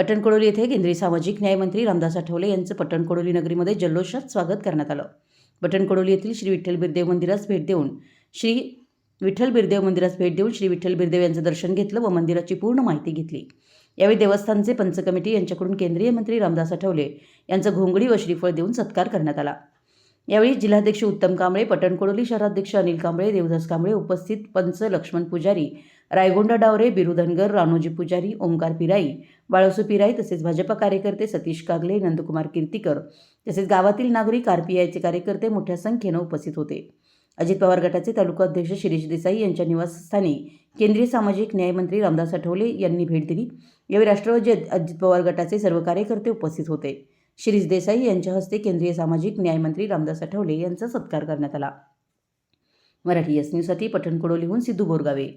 पटणकडोली येथे केंद्रीय सामाजिक न्यायमंत्री रामदास आठवले यांचं पटणकडोली नगरीमध्ये जल्लोषात स्वागत करण्यात आलं. पटणकडोली येथील श्री विठ्ठल बिरदेव मंदिरास भेट देऊन श्री विठ्ठल बिरदेव मंदिरास भेट देऊन श्री विठ्ठल बिरदेव यांचं दर्शन घेतलं व मंदिराची पूर्ण माहिती घेतली. यावेळी देवस्थानचे पंच कमिटी यांच्याकडून केंद्रीय मंत्री रामदास आठवले यांचं घोंगडी व श्रीफळ देऊन सत्कार करण्यात आला. यावेळी जिल्हाध्यक्ष उत्तम कांबळे पटणकोडोली शहराध्यक्ष अनिल कांबळे देवदास कांबळे उपस्थित पंच लक्ष्मण पुजारी रायगोंडा डावरे बिरुधनगर रानोजी पुजारी ओंकार पिराई बाळसू पिराई तसेच भाजपा कार्यकर्ते सतीश कागले नंदकुमार कीर्तीकर तसेच गावातील नागरिक आरपीआयचे कार्यकर्ते मोठ्या संख्येनं उपस्थित होते. अजित पवार गटाचे तालुका अध्यक्ष शिरीष देसाई यांच्या निवासस्थानी केंद्रीय सामाजिक न्यायमंत्री रामदास आठवले यांनी भेट दिली. यावेळी राष्ट्रवादी अजित पवार गटाचे सर्व कार्यकर्ते उपस्थित होते. शिरीष देसाई यांच्या हस्ते केंद्रीय सामाजिक न्यायमंत्री रामदास आठवले यांचा सत्कार करण्यात आला. मराठी एस न्यूजसाठी लिहून सिद्धू बोरगावे.